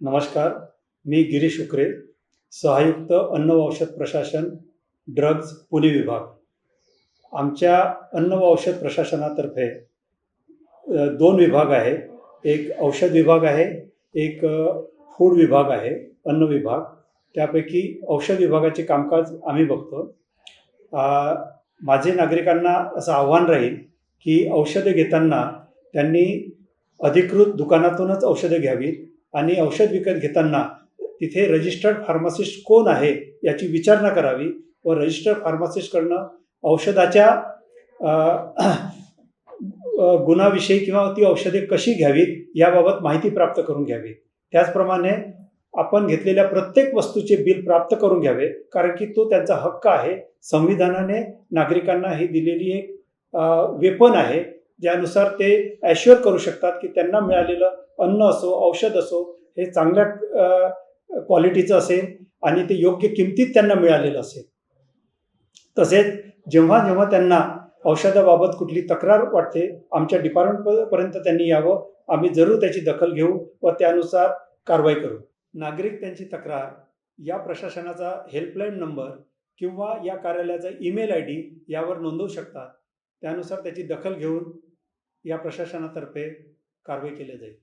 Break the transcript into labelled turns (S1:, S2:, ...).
S1: नमस्कार मी गिरीश उकरे सहायुक्त अन्न व औषध प्रशासन ड्रग्ज पुणे विभाग. आमच्या अन्न व औषध प्रशासनातर्फे दोन विभाग आहे एक औषध विभाग आहे एक फूड विभाग आहे अन्न विभाग. त्यापैकी औषध विभागाचे कामकाज आम्ही बघतो. माझे नागरिकांना असं आव्हान राहील की औषधं घेताना त्यांनी अधिकृत दुकानातूनच औषधं घ्यावीत. आणि औषध विकत घेताना तिथे रजिस्टर्ड फार्मासिस्ट कोण आहे याची विचारणा करावी व रजिस्टर्ड फार्मासिस्टकडनं औषधाच्या गुणाविषयी किंवा ती औषधे कशी घ्यावीत याबाबत माहिती प्राप्त करून घ्यावी. त्याचप्रमाणे आपण घेतलेल्या प्रत्येक वस्तूचे बिल प्राप्त करून घ्यावे कारण की तो त्यांचा हक्क आहे. संविधानाने नागरिकांना ही दिलेली एक वेपन आहे. ज्यानुसार ते ॲश्युअर करू शकतात की त्यांना मिळालेलं अन्न असो औषध असो हे चांगल्या क्वालिटीचं असेल आणि ते योग्य किमतीत त्यांना मिळालेलं असेल. तसेच जेव्हा जेव्हा त्यांना औषधाबाबत कुठली तक्रार वाटते आमच्या डिपार्टमेंटपर्यंत त्यांनी यावं आम्ही जरूर त्याची दखल घेऊ व त्यानुसार कारवाई करू. नागरिक त्यांची तक्रार या प्रशासनाचा हेल्पलाईन नंबर किंवा या कार्यालयाचा ईमेल आय डी यावर नोंदवू शकतात. त्यानुसार त्याची दखल घेऊन या प्रशासनातर्फे कारवाई केली जाईल.